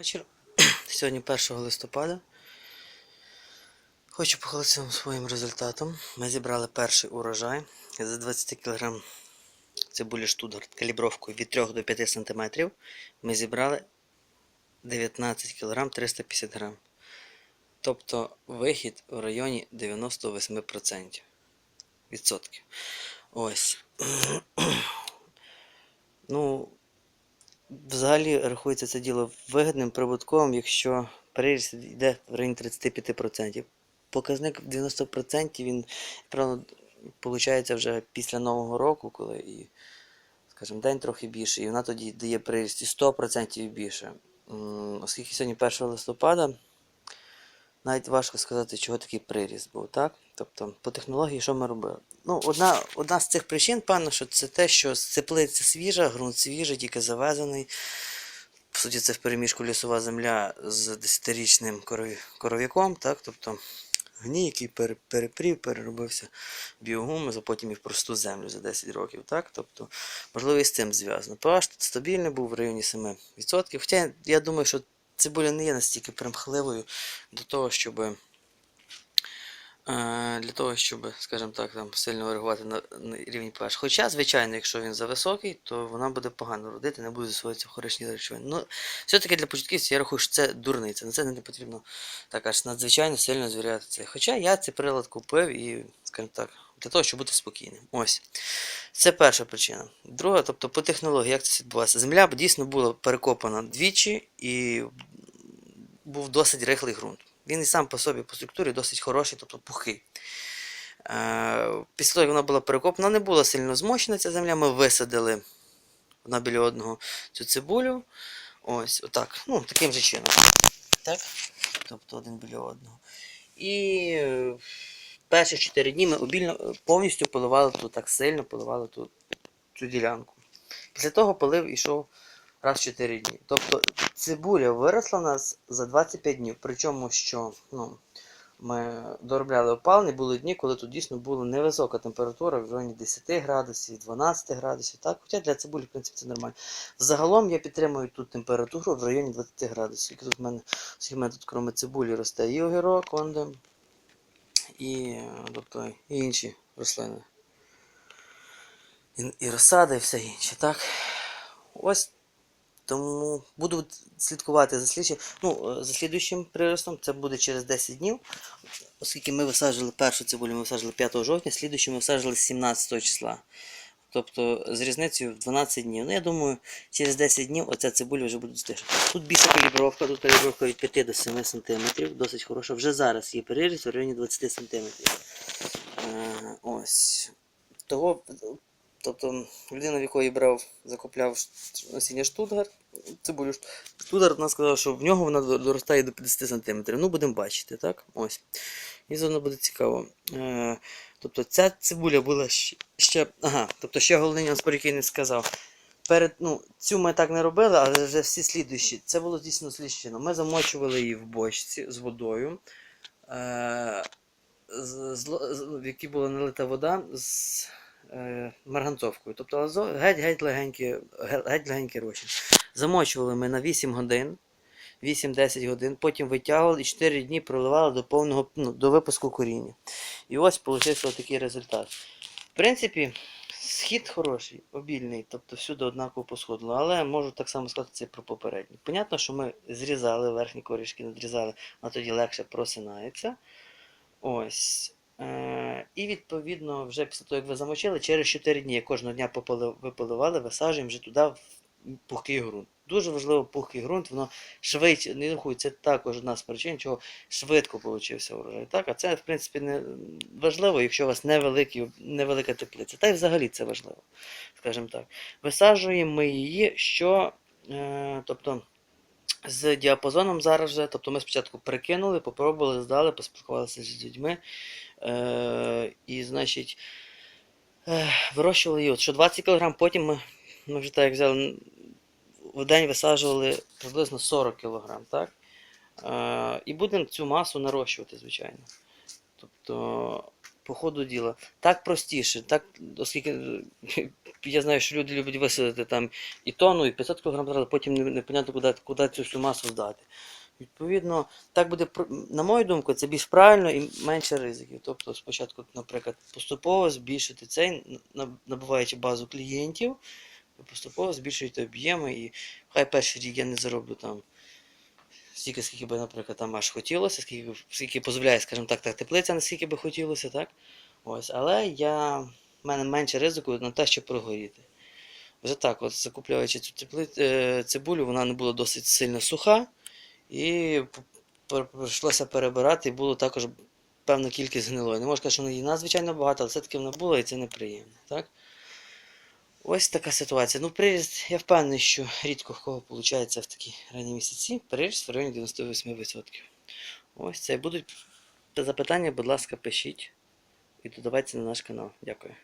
Вечір. Сьогодні 1 листопада. Хочу похвалитися вам своїм результатом. Ми зібрали перший урожай з 20 кг цибулі штутгарт калібровкою від 3 до 5 см. Ми зібрали 19 кг 350 г. Тобто вихід в районі 98%. Відсотків. Ось. ну, взагалі рахується це діло вигідним прибутковим, якщо приріст йде в районі 35%. Показник в 90% він, правда, виходить вже після Нового року, коли і, скажімо, день трохи більше, і вона тоді дає приріст і 100% і більше. Оскільки сьогодні 1 листопада, навіть важко сказати, чого такий приріст був, так? Тобто, по технології, що ми робили? Ну, одна, одна з цих причин, певно, що це те, що теплиця свіжа, ґрунт свіжий, тільки завезений. По суті, це в переміжку лісова земля з 10-річним коров'яком, так? Тобто гній, який пере- перепрів, переробився в а потім і в просту землю за 10 років, так? Тобто, можливо, і з цим зв'язано. pH тут стабільний був в районі 7%. Хоча я думаю, що цибуля не є настільки примхливою до того, щоб Е, для того, щоб, скажімо так, там сильно реагувати на, рівень pH. Хоча, звичайно, якщо він зависокий, то вона буде погано родити, не буде засвоюватися в хоричні речовини. Ну, все-таки для початківців я рахую, що це дурниця. На це не потрібно так аж надзвичайно сильно звіряти це. Хоча я цей прилад купив і, скажімо так, для того, щоб бути спокійним. Ось. Це перша причина. Друга, тобто по технології, як це відбувається? Земля дійсно була перекопана двічі і був досить рихлий ґрунт. Він і сам по собі по структурі досить хороший, тобто пухий. Е, після того, як вона була перекопана, не була сильно змощена ця земля. Ми висадили одна біля одного цю цибулю. Ось, отак. Ну, таким же чином. Так? Тобто один біля одного. І е, перші 4 дні ми обільно повністю поливали тут, так сильно поливали тут цю ділянку. Після того полив ішов раз в 4 дні. Тобто цибуля виросла в нас за 25 днів. Причому, що ну, ми доробляли опалення, були дні, коли тут дійсно була невисока температура в районі 10 градусів, 12 градусів. Так? Хоча для цибулі, в принципі, це нормально. Загалом я підтримую тут температуру в районі 20 градусів. Тут в мене, в мене тут, крім цибулі, росте і огірок, онде, і, тобто, і інші рослини. І, і розсади, і все інше. Так? Ось тому буду слідкувати за слідчим. Ну, е, за слідуючим приростом, це буде через 10 днів. Оскільки ми висаджували першу цибулю, ми висаджували 5 жовтня, слідуючу ми висаджували 17 числа. Тобто з різницею в 12 днів. Ну, я думаю, через 10 днів оця цибуля вже буде стиша. Тут більша калібровка, тут калібровка від 5 до 7 см, досить хороша. Вже зараз є переріз в районі 20 см. Е, ось. Того, тобто людина, в якої брав, закупляв насіння Штутгарт, цибулю Шт- Штутгарт, вона сказала, що в нього вона до- доростає до 50 см. Ну, будемо бачити, так? Ось. І заодно буде цікаво. Е, тобто ця цибуля була ще. Ага, тобто ще головний нюанс, про не сказав. Перед, ну, цю ми так не робили, але вже всі слідуючі. Це було дійсно слідчино. Ми замочували її в бочці з водою. Е, з, з- в якій була налита вода з е, марганцовкою. Тобто геть-геть легенький, геть легенький розчин. Замочували ми на 8 годин, 8-10 годин, потім витягували і 4 дні проливали до повного ну, до випуску коріння. І ось вийшов такий результат. В принципі, схід хороший, обільний, тобто всюди однаково посходило, але можу так само сказати це про попередній. Понятно, що ми зрізали верхні корішки, надрізали, а тоді легше просинається. Ось. Е, і відповідно, вже після того, як ви замочили, через 4 дні кожного дня ви поливали, висаджуємо вже туди пухкий ґрунт. Дуже важливо пухкий ґрунт, воно швидше, не рахую, це також одна з причин, чого швидко получився урожай. Так? А це, в принципі, не важливо, якщо у вас невеликі, невелика теплиця. Та й взагалі це важливо, скажімо так. Висаджуємо ми її, що, е, тобто, з діапазоном зараз вже. Тобто ми спочатку прикинули, попробували, здали, поспілкувалися з людьми. Е, і, значить, е, вирощували її. От, що 20 кг, потім ми, ми вже так взяли, в день висаджували приблизно 40 кг. Так? Е, і будемо цю масу нарощувати, звичайно. Тобто, по ходу діла. Так простіше, так, оскільки я знаю, що люди люблять висадити там і тонну, і 500 кг, але потім не- непонятно, куди, куди цю всю масу здати. Відповідно, так буде, на мою думку, це більш правильно і менше ризиків. Тобто, спочатку, наприклад, поступово збільшити цей, набуваючи базу клієнтів, ви поступово збільшуєте об'єми, і хай перший рік я не зароблю там стільки, скільки би, наприклад, там аж хотілося, скільки, скільки дозволяє, скажімо так, та теплиця, наскільки би хотілося, так? Ось, але я, в мене менше ризику на те, щоб прогоріти. Вже так, от закупляючи цю тепли, е, цибулю, вона не була досить сильно суха, і прийшлося перебирати, і було також певна кількість гнилої. Не можу сказати, що її надзвичайно багато, але все-таки вона була, і це неприємно. Так? Ось така ситуація. Ну, приріст, я впевнений, що рідко в кого виходить в такі ранні місяці. Приріст в районі 98%. Ось це. Будуть запитання, будь ласка, пишіть і додавайте на наш канал. Дякую.